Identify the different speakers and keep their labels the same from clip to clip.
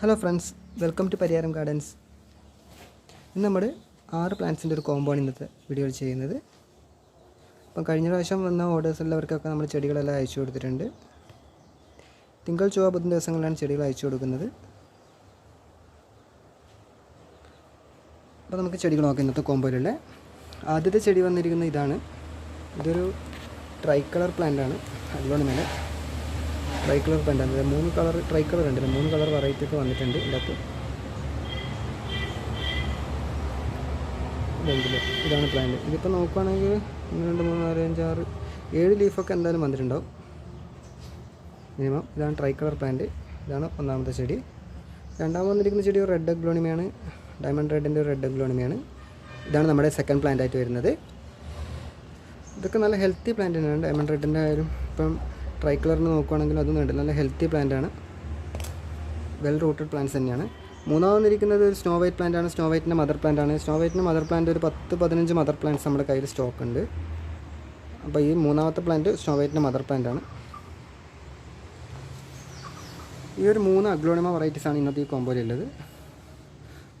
Speaker 1: Hello friends welcome to Pariyaram gardens ഇന്ന് നമ്മൾ ആറ് പ്ലാന്റ്സിന്റെ ഒരു കോമ്പോ ആണ് ഇന്നത്തെ വീഡിയോയിൽ ചെയ്യുന്നത്. അപ്പം കഴിഞ്ഞ പ്രാവശ്യം വന്ന ഓർഡേഴ്സ് ഉള്ളവർക്കൊക്കെ നമ്മൾ ചെടികളെല്ലാം അയച്ചു കൊടുത്തിട്ടുണ്ട്. തിങ്കൾ ചൊവ്വ ബുധൻ ദിവസങ്ങളിലാണ് ചെടികൾ അയച്ചു കൊടുക്കുന്നത്. അപ്പോൾ നമുക്ക് ചെടികൾ നോക്കാം ഇന്നത്തെ കോമ്പോയിലുള്ള ആദ്യത്തെ ചെടി വന്നിരിക്കുന്ന ഇതാണ്. ഇതൊരു ട്രൈ കളർ പ്ലാന്റ് ആണ്. അതുകൊണ്ട് മേലെ ട്രൈ കളർ പ്ലാന്റ് ആണ് മൂന്ന് കളർ ട്രൈ കളർ ഉണ്ട് മൂന്ന് കളർ വെറൈറ്റി ഒക്കെ വന്നിട്ടുണ്ട് ഇതിന്റെ അകത്ത് ഇതാണ് പ്ലാന്റ് ഇതിപ്പോൾ നോക്കുകയാണെങ്കിൽ രണ്ട് മൂന്ന് നാല് അഞ്ച് ആറ് ഏഴ് ലീഫൊക്കെ എന്തായാലും വന്നിട്ടുണ്ടാവും. മിനിമം ഇതാണ് ട്രൈ കളർ പ്ലാന്റ് ഇതാണ് ഒന്നാമത്തെ ചെടി. രണ്ടാമത് വന്നിരിക്കുന്ന ചെടി റെഡ് അഗ്ലോണിമയാണ് ഡയമണ്ട് റെഡിന്റെ റെഡ് അഗ്ലോണിമയാണ് ഇതാണ് നമ്മുടെ സെക്കൻഡ് പ്ലാന്റ് ആയിട്ട് വരുന്നത്. ഇതൊക്കെ നല്ല ഹെൽത്തി പ്ലാന്റ് തന്നെയാണ്. ഡയമണ്ട് റെഡിന്റെ ആയാലും ഇപ്പം ട്രൈ കളറിന് നോക്കുകയാണെങ്കിൽ അതും ഉണ്ട് നല്ല ഹെൽത്തി പ്ലാന്റ് ആണ്. വെൽ റൂട്ടഡ് പ്ലാന്റ്സ് തന്നെയാണ്. മൂന്നാമതിരിക്കുന്നത് ഒരു സ്നോ വൈറ്റ് പ്ലാന്റ് ആണ്. സ്നോ വൈറ്റിന്റെ മദർ പ്ലാന്റ് ആണ്. സ്നോ വൈറ്റിന്റെ മദർ പ്ലാന്റ് ഒരു പത്ത് പതിനഞ്ച് മദർ പ്ലാന്റ്സ് നമ്മുടെ കയ്യിൽ സ്റ്റോക്ക് ഉണ്ട്. അപ്പോൾ ഈ മൂന്നാമത്തെ പ്ലാന്റ് സ്നോ വൈറ്റിന്റെ മദർ പ്ലാന്റ് ആണ്. ഈ ഒരു മൂന്ന് അഗ്ലോണിമ വെറൈറ്റീസ് ആണ് ഇന്നത്തെ ഈ കോമ്പോയിലുള്ളത്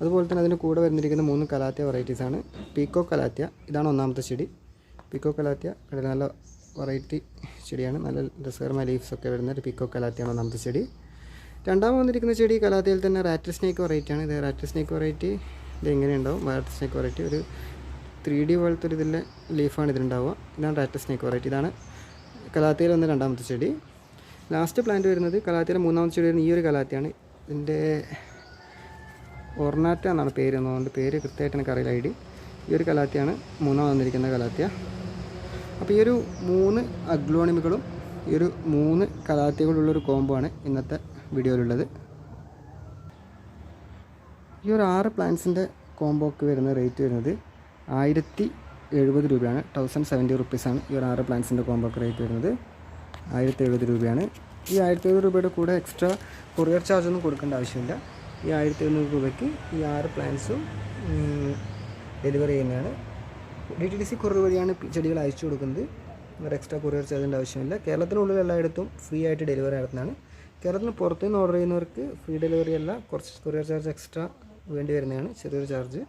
Speaker 1: അതുപോലെ തന്നെ അതിന്റെ കൂടെ വരുന്നിരിക്കുന്ന മൂന്ന് കലാത്യ വെറൈറ്റീസ് ആണ്. പീക്കോ കലാത്യ ഇതാണ് ഒന്നാമത്തെ ചെടി. പീക്കോ ഇവിടെ നല്ല വെറൈറ്റി ചെടിയാണ്. നല്ല രസകരമായ ലീവ്സ് ഒക്കെ വരുന്ന ഒരു പിക്കോ കലാത്തിയാണ് ഒന്നാമത്തെ ചെടി. രണ്ടാമത് വന്നിരിക്കുന്ന ചെടി കലാത്തിയിൽ തന്നെ റാറ്റിൽ സ്നേക്ക് വെറൈറ്റി ആണ്. ഇത് റാറ്റിൽ സ്നേക്ക് വെറൈറ്റി ഇത് എങ്ങനെ ഉണ്ടാവും റാറ്റിൽ സ്നേക്ക് വെറൈറ്റി ഒരു ത്രീ ഡി പോലത്തെ ഒരു ഇതിലെ ലീഫാണ് ഇതിലുണ്ടാവുക. ഇതാണ് റാറ്റിൽ സ്നേക്ക് വെറൈറ്റി ഇതാണ് കലാത്തിയിൽ വന്ന രണ്ടാമത്തെ ചെടി. ലാസ്റ്റ് പ്ലാന്റ് വരുന്നത് കലാത്തിയിലെ മൂന്നാമത്തെ ചെടി വരുന്ന ഈ ഒരു കലാത്തിയാണ്. ഇതിന്റെ ഒർണാറ്റ എന്നാണ് പേര്. എന്നുകൊണ്ട് പേര് കൃത്യമായിട്ട് എനിക്കറിയില്ല. I D. ഈ ഒരു കലാത്തിയാണ് മൂന്നാമത് വന്നിരിക്കുന്ന കലാത്തിയ. അപ്പോൾ ഈ ഒരു മൂന്ന് അഗ്ലോണിമുകളും ഈ ഒരു മൂന്ന് കലാത്തികളുള്ളൊരു കോംബോ ആണ് ഇന്നത്തെ വീഡിയോയിലുള്ളത്. ഈ ഒരു ആറ് പ്ലാന്റ്സിന്റെ കോംബോക്ക് വരുന്ന റേറ്റ് വരുന്നത് ആയിരത്തി എഴുപത് രൂപയാണ്. തൗസൻഡ് സെവന്റി റുപ്പീസാണ് ഈ ഒരു ആറ് പ്ലാന്റ്സിന്റെ കോംബോക്ക് റേറ്റ് വരുന്നത് ആയിരത്തി എഴുപത് രൂപയാണ്. ഈ ആയിരത്തി എഴുപത് രൂപയുടെ കൂടെ എക്സ്ട്രാ കൊറിയർ ചാർജ് ഒന്നും കൊടുക്കേണ്ട ആവശ്യമില്ല. ഈ ആയിരത്തി എഴുന്നൂറ് രൂപയ്ക്ക് ഈ ആറ് പ്ലാന്റ്സും ഡെലിവറി ചെയ്യുന്നതാണ്. D T D C courier വഴിയാണ് ചെടികൾ അയച്ചു കൊടുക്കുന്നത്. വേറെ എക്സ്ട്രാ കൊറിയർ ചാർജിന്റെ ആവശ്യമില്ല. കേരളത്തിനുള്ളിൽ എല്ലായിടത്തും ഫ്രീ ആയിട്ട് ഡെലിവറി നടത്തുന്നതാണ്. കേരളത്തിന് പുറത്തുനിന്ന് ഓർഡർ ചെയ്യുന്നവർക്ക് ഫ്രീ ഡെലിവറി അല്ല കുറച്ച് കൊറിയർ ചാർജ് എക്സ്ട്രാ വേണ്ടി വരുന്നതാണ് ചെറിയൊരു ചാർജ്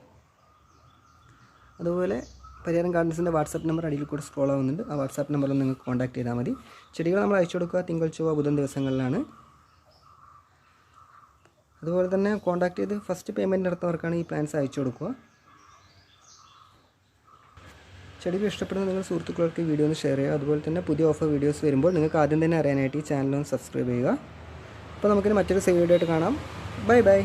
Speaker 1: അതുപോലെ പരിഹാരം ഗാർഡൻസിന്റെ വാട്സാപ്പ് നമ്പർ അടിയിൽ കൂടെ സ്ക്രോൾ ആവുന്നുണ്ട്. ആ വാട്സാപ്പ് നമ്പറിൽ നിങ്ങൾക്ക് കോൺടാക്ട് ചെയ്താൽ മതി. ചെടികൾ നമ്മൾ അയച്ചു കൊടുക്കുക തിങ്കൾ ചൊവ്വ ബുധൻ ദിവസങ്ങളിലാണ്. അതുപോലെ തന്നെ കോൺടാക്ട് ചെയ്ത് ഫസ്റ്റ് പേയ്മെന്റ് നടത്തുന്നവർക്കാണ് ഈ പ്ലാൻസ് അയച്ചു കൊടുക്കുക. ചെടികൾ ഇഷ്ടപ്പെടുന്ന നിങ്ങൾ സുഹൃത്തുക്കൾക്ക് വീഡിയോ ഒന്ന് ഷെയർ ചെയ്യുക. അതുപോലെ തന്നെ പുതിയ ഓഫർ വീഡിയോസ് വരുമ്പോൾ നിങ്ങൾക്ക് ആദ്യം തന്നെ അറിയാനായിട്ട് ഈ ചാനൽ ഒന്ന് സബ്സ്ക്രൈബ് ചെയ്യുക. അപ്പോൾ നമുക്കിനി മറ്റൊരു വീഡിയോ ആയിട്ട് കാണാം. Bye bye